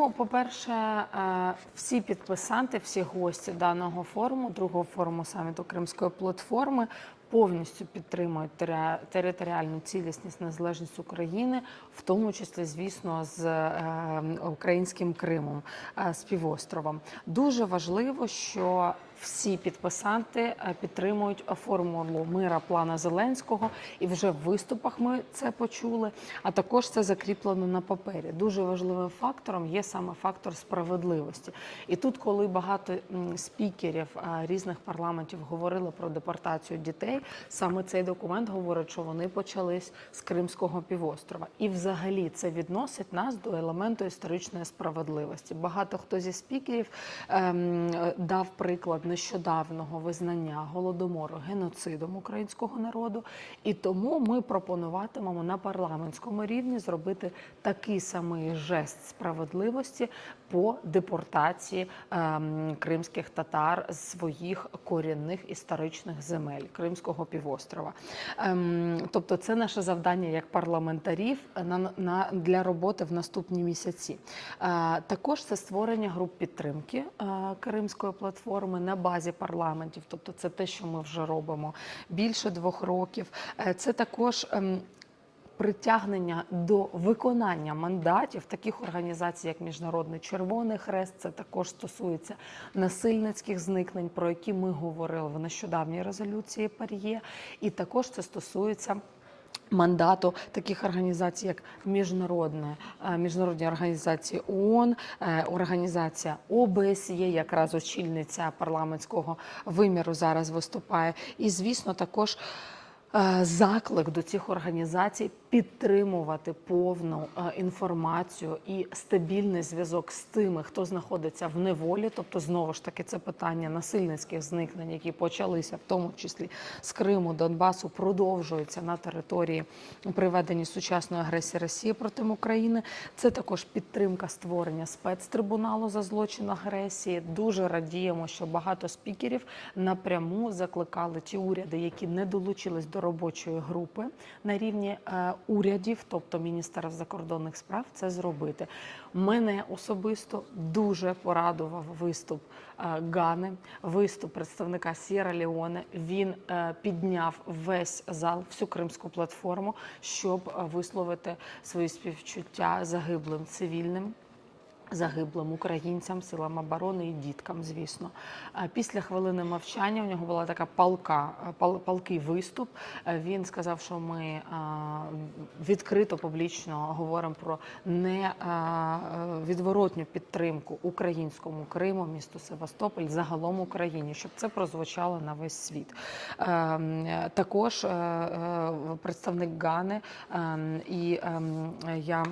Ну, по-перше, е, всі підписанти, всі гості даного форуму, другого форуму саміту Кримської платформи, повністю підтримують територіальну цілісність, незалежність України, в тому числі, звісно, з е, українським Кримом, співостровом. з півостровом. Дуже важливо, що всі підписанти е, підтримують формулу мира плана Зеленського, і вже в виступах ми це почули. А також це закріплено на папері. Дуже важливим фактором є саме фактор справедливості. І тут, коли багато спікерів е, різних парламентів говорили про депортацію дітей, саме цей документ говорить, що вони почались з Кримського півострова. І взагалі це відносить нас до елементу історичної справедливості. Багато хто зі спікерів ем, е, дав приклад нещодавнього визнання голодомору геноцидом українського народу, і тому ми пропонуватимемо на парламентському рівні зробити такий самий жест справедливості по депортації ем, кримських татар з своїх корінних історичних земель Кримського півострова. Ем, тобто, це наше завдання як парламентарів на, на для роботи в наступні місяці. Е, також це створення груп підтримки е, Кримської платформи на базі парламентів. Тобто, це те, що ми вже робимо більше двох років. Е, це також. ем, Притягнення до виконання мандатів таких організацій, як Міжнародний Червоний Хрест, це також стосується насильницьких зникнень, про які ми говорили в нещодавній резолюції Пар'є, і також це стосується. Мандату таких організацій, як міжнародне е, міжнародні організації ООН, е, організація ОБСЄ, якраз очільниця парламентського виміру зараз виступає. І звісно, також заклик до цих організацій підтримувати повну е, інформацію і стабільний зв'язок з тими, хто знаходиться в неволі. Тобто, знову ж таки, це питання насильницьких зникнень, які почалися, в тому числі з Криму, Донбасу, продовжуються на території приведення сучасної агресії Росії проти України. Це також підтримка створення спецтрибуналу за злочин агресії. Дуже радіємо, що багато спікерів напряму закликали ті уряди, які не долучились до робочої групи на рівні е, урядів, тобто міністерств закордонних справ, це зробити. Мене особисто дуже порадував виступ е, Гани, виступ представника Сєра Леоне. Він е, підняв весь зал, всю кримську платформу, щоб висловити свої співчуття загиблим цивільним. Загиблим українцям, силам оборони і діткам, звісно. Після хвилини мовчання у нього була така палка, пал, палкий виступ. Е, Він сказав, що ми відкрито публічно говоримо про невідворотню підтримку українському Криму, місту Севастополь, загалом Україні, щоб це прозвучало на весь світ. Ем, Також е, е, представник Гани ем, і ем, я.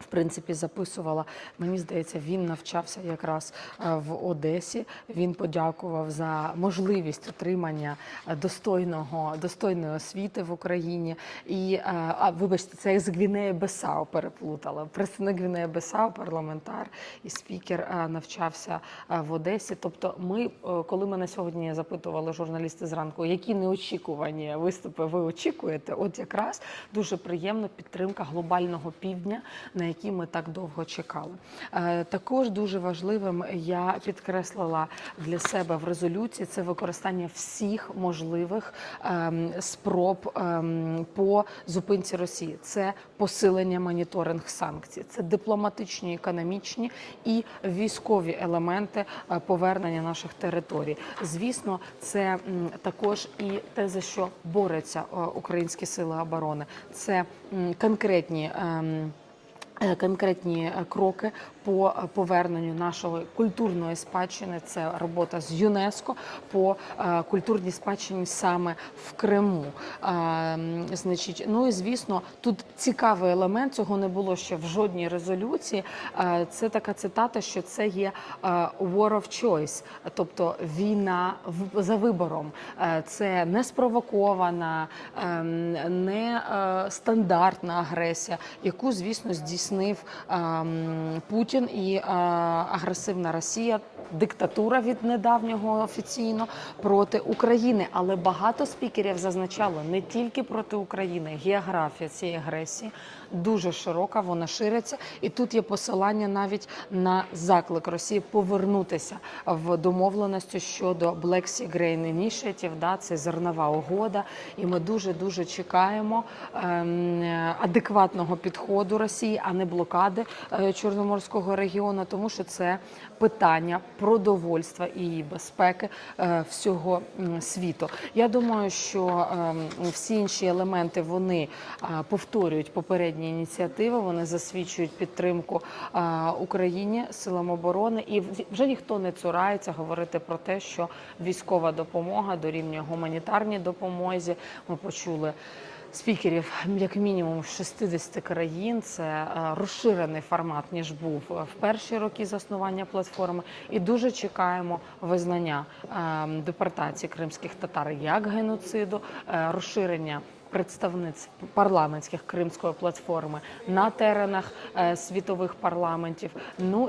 В принципі, записувала. Мені здається, він навчався якраз е, в Одесі. Він подякував за можливість отримання е, достойного достойної освіти в Україні. І е, а вибачте, це з Гвінеї Бесау переплутала. Представник Гвінеї Бесау, парламентар і спікер навчався в Одесі. Тобто, ми, коли мене сьогодні запитували журналісти зранку, які неочікувані виступи ви очікуєте, от якраз дуже приємна підтримка глобального півдня, на який ми так довго чекали. Е, Також дуже важливим я підкреслила для себе в резолюції це використання всіх можливих ем, спроб ем, по зупинці Росії. Це посилення моніторинг санкцій, це дипломатичні, економічні і військові елементи е, повернення наших територій. Звісно, це також і те, за що борються е, українські сили оборони. Це конкретні. Е, Конкретні е, кроки по поверненню нашої культурної спадщини це робота з ЮНЕСКО по е, культурній спадщині саме в Криму. Е, Значить, ну і звісно, тут цікавий елемент цього не було ще в жодній резолюції. Е, Це така цитата, що це є war of choice, тобто війна за вибором. Це не спровокована, не стандартна агресія, яку, звісно, здійснив ем, Путін і е, агресивна Росія, диктатура від недавнього офіційно проти України. Але багато спікерів зазначало не тільки проти України, географія цієї агресії дуже широка, вона шириться. І тут є посилання навіть на заклик Росії повернутися в домовленості щодо Black Sea Grain Initiative, да, це зернова угода. І ми дуже дуже чекаємо ем, адекватного підходу Росії, а не блокади е, Чорноморського регіону, тому що це питання продовольства і безпеки е, всього світу. Я думаю, що ем, всі інші елементи вони е, повторюють попередні ініціативи. Вони засвідчують підтримку е, Україні силам оборони, і вже ніхто не цурається говорити про те, що військова допомога дорівнює гуманітарній допомозі. Ми почули. Спікерів як мінімум з 60 країн це е, розширений формат ніж був е, в перші роки заснування платформи, і дуже чекаємо визнання е, депортації кримських татар як геноциду, е, розширення представництв парламентських кримської платформи на теренах світових парламентів. Ну і